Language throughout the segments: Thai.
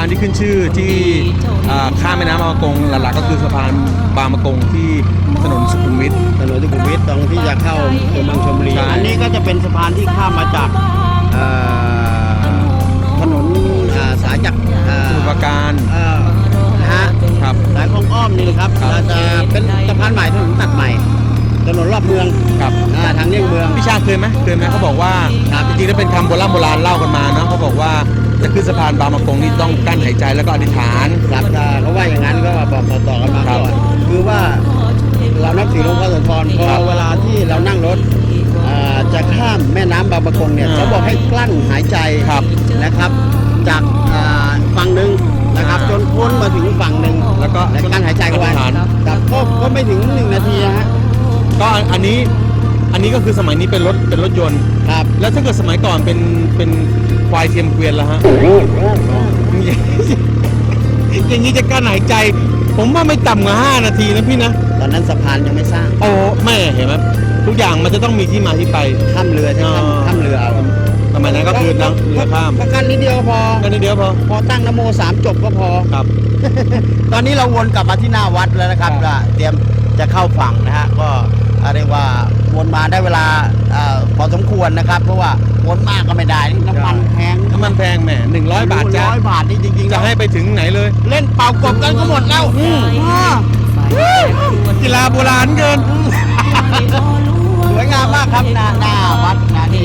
านที่ขึ้นชื่อที่อ่าข้ามแม่น้ำบางประกงหลักๆ ก็คือสะพานบางประกงที่ถนนสุขุมวิทถนนสุขุมวิทตรงที่จะเข้าตัวเมืองชลบุรีใช่อันนี้ก็จะเป็นสะพานที่ข้ามมาจากเอ่อถนนอ่าสายจากเอ่สอมุทรปราการเอ่อนะฮะครับสายคลองอ้อมนี่นะครับครับเราจะเป็นสะพานใหม่ถนนตัดใหม่ถนนรอบเมืองครับอ่าทางเลี่ยงเมืองพี่ชาเคยไหมเคยไหมเขาบอกว่าครับจริงๆแล้วเป็นคำโบราณโบราณเล่ากันมาเนาะเขาบอกว่า จะขึ้นสะพานบางประกงนี่ต้องกั้นหายใจแล้วก็อธิษฐาน ครับถ้าเขาว่าอย่างนั้นก็บอกต่อๆกันมาครับก่อนคือว่าเรานับถือหลวงพ่อโสธรพอเวลาที่เรานั่งรถอ่าจะข้ามแม่น้ำบางประกงเนี่ยเขาบอกให้กลั้นหายใจครับนะครับ จากอ่าฝั่งหนึ่งนะครับอ่าจนพ้นมาถึงฝั่งหนึ่งแล้วก็และกั้นหายใจกันไว้อธิษฐานครับก็ก็ไม่ถึงหนึ่งนาทีนะฮะก็อันนี้อันนี้ก็คือสมัยนี้เป็นรถเป็นรถยนต์ครับแล้วถ้าเกิดสมัยก่อนเป็นเป็น ควายเทียมเกวียนละฮะ อย่างนี้จะกั้นหายใจ ผมว่าไม่ต่ำกว่า5นาทีนะพี่นะ ตอนนั้นสะพานยังไม่สร้างโอ้แม่เห็นไหมทุกอย่างมันจะต้องมีที่มาที่ไป ข้ามเรือใช่ไหมอ๋อข้ามเรือเอาสมัยนั้นก็คือนั่งเรือข้ามก็กั้นนิดเดียวพอ ก็นิดเดียวพอ พอตั้งนโมสามจบก็พอ ครับ ตอนนี้เราวนกลับมาที่หน้าวัดแล้วนะครับครับก็เตรียมจะเข้าฝั่งนะฮะก็เรียกว่า วนมาได้เวลาเอ่อพอสมควรนะครับ เพราะว่าวนมากก็ไม่ได้นี่น้ำมันแพงน้ำมันแพงแหมหนึ่งร้อยบาทจ้าร้อยบาทนี่จริงๆจะแล้วให้ไปถึงไหนเลย เล่นเป่ากบกันก็หมดแล้วอืมอ่ากีฬาโบราณเกิน สวยงามมากครับหน้าหน้าวัดนะที่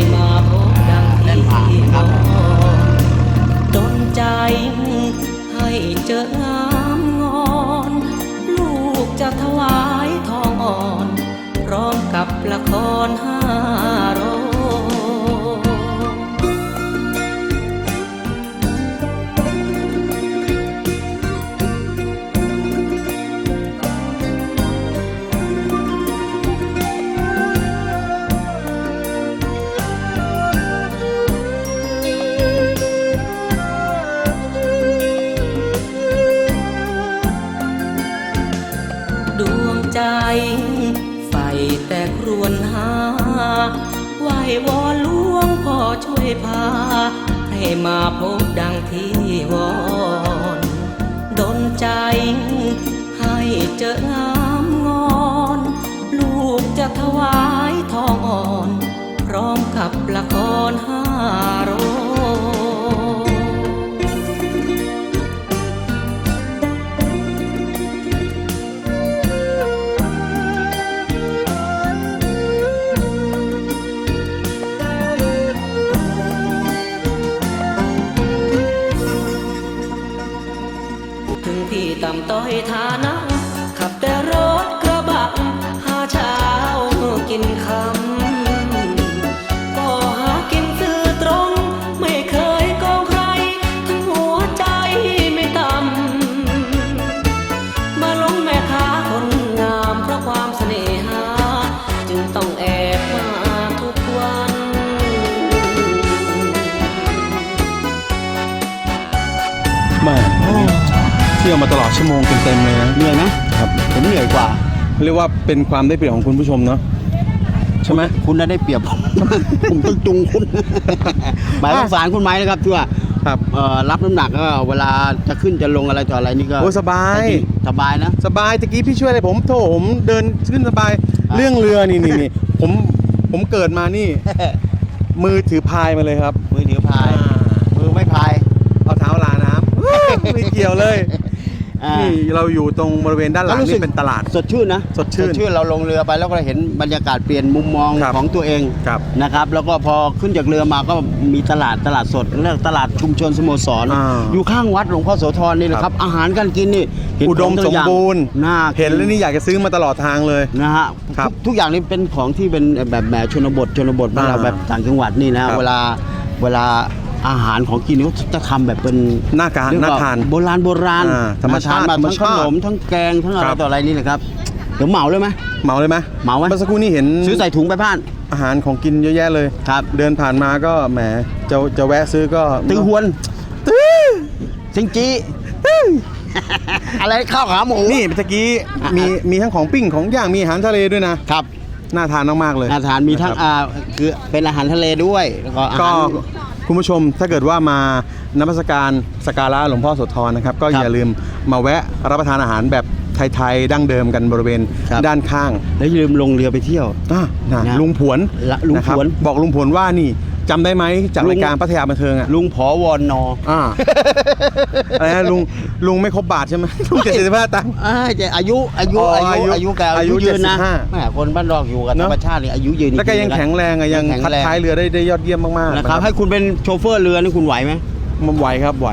ดวงใจ ใฝ่แต่ครวญหา ไหววอนหลวงพ่อช่วยพา ให้มาพบดังที่วอนดนใจ ให้เจองามงอน ลูกจะถวาย ให้ฐานะ มาตลอดชั่วโมงเต็มๆเลยนะเหนื่อยนะครับผมเหนื่อยกว่า เรียกว่าเป็นความได้เปรียบของคุณผู้ชมเนาะใช่ไหมคุณน่ะได้เปรียบผมผมต้องจุงคุณหมายสงสารคุณไหมนะครับที่ว่าครับเอ่อรับน้ำหนักก็เวลาจะขึ้นจะลงอะไรต่ออะไรนี่ก็โอ้สบายสบายนะ สบายตะกี้พี่ช่วยอะไรผมโถผมเดินขึ้นสบายครับเรื่องเรือนี่นี่นี่ผมผมเกิดมานี่ มือถือพายมาเลยครับ มือถือพาย มือไม่พายเอาเท้าลาน้ำไม่เกี่ยวเลย อ่านี่เราอยู่ตรงบริเวณด้านหลังก็รู้สึนี่กเป็นตลาด สดชื่นนะสดชื่นชื่นเราลงเรือไปแล้วก็เห็นบรรยากาศเปลี่ยนมุมมองครับ ของตัวเองครับ นะครับ แล้วก็พอขึ้นจากเรือมาก็มีตลาดตลาดสดเรียกตลาดชุมชนสโมสรอ่าอยู่ข้างวัดหลวงพ่อโสธรนี่แหละครับอาหารการกินนี่เห็นอุดมของสตัวมอย่างบูรณ์ น่ากิเห็นแล้วนี่อยากจะซื้อมาตลอดทางเลย นะฮะครับทุกทุกอย่างนี่เป็นของที่เป็นแบบแบบชนบทชนบทบ้านเราอ่าแบบต่างจังหวัดนี่นะ ครับเวลาเวลา อาหารของกินเขาจะทำแบบเป็นน่าการเรียกว่น่าทานโบราณโบราณอ่าธรรมชาติน่ทนธรรมทั้งชาขตินมทั้งแกงทั้งอะไรครับ ต่ออะไรนี่นะครับเดี๋ยวเหมาเลยไหม เหมาเลยไหมเหมาไหม เมื่อสักครู่นี้เห็นซื้อใส่ถุงไปบ้าน อาหารของกินเยอะแยะเลยครับ เดินผ่านมาก็แหมจะจะแวะซื้อก็ตือหวนซิงจีอะไรข้าวขาหมูนี่เมื่อกี้มีมีทั้งของปิ้งของย่างมีอาหารทะเลด้วยนะ ครับน่าทานมากๆเลยอาหารมีทั้งนะครับ อ่าคือเป็นอาหารทะเลด้วยแล้วก็อาก็หาร คุณผู้ชมถ้าเกิดว่ามานมัสการสกการะหลวงพ่อโสธรนะครับ ก็ครับอย่าลืมมาแวะรับประทานอาหารแบบไทยๆดั้งเดิมกันบริเวณครับ ด้านข้างแล้วอย่าลืมลงเรือไปเที่ยว อะนะนะลุงผวนละลุงนะครับผวนบอกลุงผวนว่านี่ จำได้ไหมจากลุง รายการพัทยาบันเทิงอะลุงผอวอนนออ่าอะไรนะลุงลุงไม่ครบบาทใช่ไหมลุงเจ็ดสิบห้าตังค์ อ่าจะอายุอายุอ๋ออาอายุยุอายุแกอาอายุยุยืนนะ75 แม่คนบ้านนอกอยู่กับเนธรอะรมชาตินี่อายุยืนแล้วก็ยังจริๆนะ แข็งแรงอะยังแข็งคัดแรง ท้ายเรือได้ได้ยอดเยี่ยมมากๆนะครับให้คุณเป็นโชเฟอร์เรือนี่คุณไหวไหม มันไหวครับไหว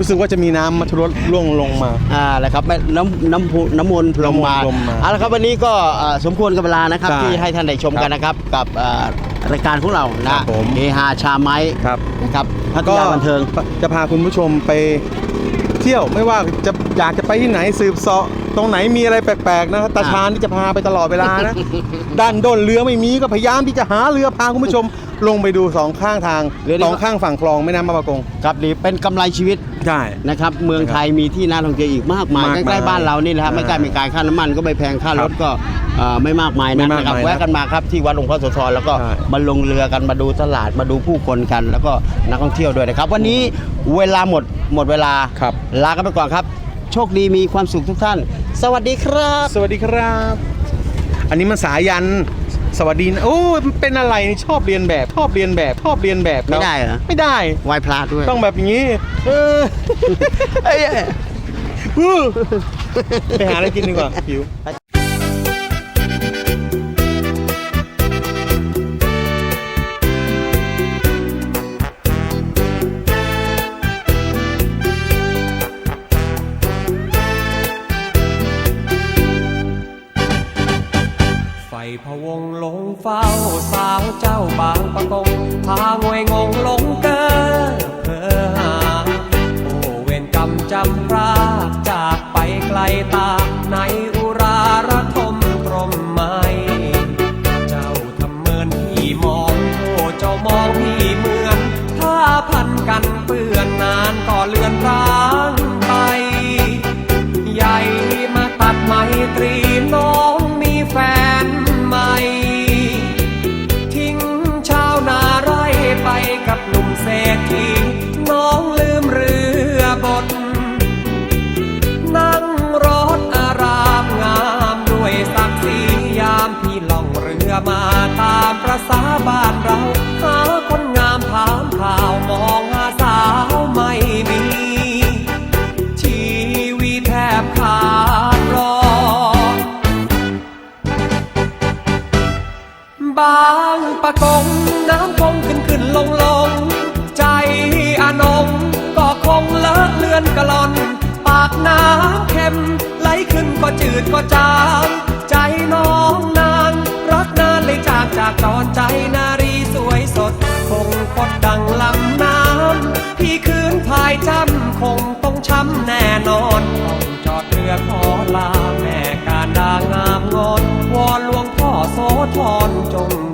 รู้สึกว่าจะมีน้ำมัทรดล่วงลงมา อ่าแล้วครับแม่น้ำน้ำพุน้ำมนต์พรหมมาน้ำมนต์พรหมมาเอาละครับวันนี้ก็อ่าสมควรกับเวลานะครับ ใช่ที่ให้ท่านได้ชมกันนะครับ กับอ่ารายการของเราครันะบผม เฮฮาชาไม้ครับนะครับพัทยาบันเทิง จะพาคุณผู้ชมไปเที่ยวไม่ว่าจะอยากจะไปที่ไหนสืบเสาะ ตรงไหนมีอะไรแปลกๆนะตาชาญที่จะพาไปตลอดเวลานะ ด้านด้นเรือไม่มีก็พยายามที่จะหาเรือพาคุณผู้ชม ลงไปดูสองข้างทางเรือนี่ สองข้างฝั่งคลองแม่น้ำบางประกงครับนี่เป็นกำไรชีวิตใช่ นะครับ เมืองไทยมีที่น่าท่องเที่ยวอีกมากมายมากมายใกล้ๆบ้านเรานี่แหละครับอ่าไม่ใกล้ไม่ไกลค่าน้ำมันก็ไม่แพงค่ารครัถบก็อ่าไม่มากมายนะไม่มากนะครับมายนะแวะกันมาครับที่วัดหลวงพ่อโสธรแล้วก็ใช่ มาลงเรือกันมาดูตลาดมาดูผู้คนกัน แล้วก็นักท่องเที่ยวด้วยนะครับ วันนี้เวลาหมดหมดเวลาครับลากันไปก่อนครับ โชคดีมีความสุขทุกท่าน สวัสดีครับ สวัสดีครับ อันนี้มันสายัน สวัสดีนะโอ้ยมันเป็นอะไรนี่ชอบเรียนแบบชอบเรียนแบบชอบเรียนแบบไม่ได้เหรอ ไม่ได้ ไหว้พระด้วย ต้องแบบอย่างนี้ เออเอ้ยอู้ไปหาอะไรกินดีกว่าหิว ตรีน้องมีแฟนใหม่ ทิ้งชาวนาไร่ไปกับหนุ่มเศรษฐีน้องลืมเรือบนนั่งรถอารามงามด้วยศักดิ์ศรียามพี่ล่องเรือมาตามประสาบ้านเรา ง น้ำคงขึ้นขึ้นลงลง ใจอานง ก็คงเลอะเลือนกะลอน ปากน้ำเค็ม ไหลขึ้นก็จืดก็จาง ใจน้องนางรักนานเลยจากจากจอนใจนารีสวยสด คงพดดังลำน้ำพี่คืนพายจำคงต้องช้ำแน่นอนต้องจอดเรือขอลาแม่การดางามงอนวอนหลวงพ่อโสธร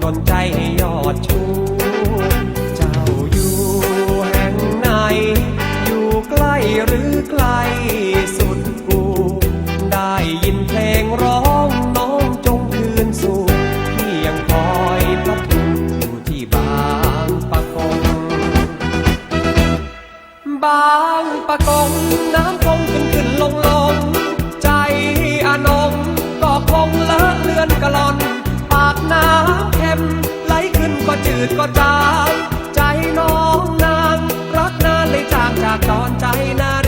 ดลใจให้ยอดชูเจ้าอยู่แห่งไหน อยู่ใกล้หรือไกลสุดกู ได้ยินเพลงร้องน้องจงคืนสู่พี่ยังคอยพระทูอยู่ที่บางปะกง บางปะกงน้ำคงขึ้นขึ้นลงลงใจอานงก็คงเลอะเลือนกะลอน ก็จืดก็จางใจน้องนางรักนานเลยจางจากตอนใจนา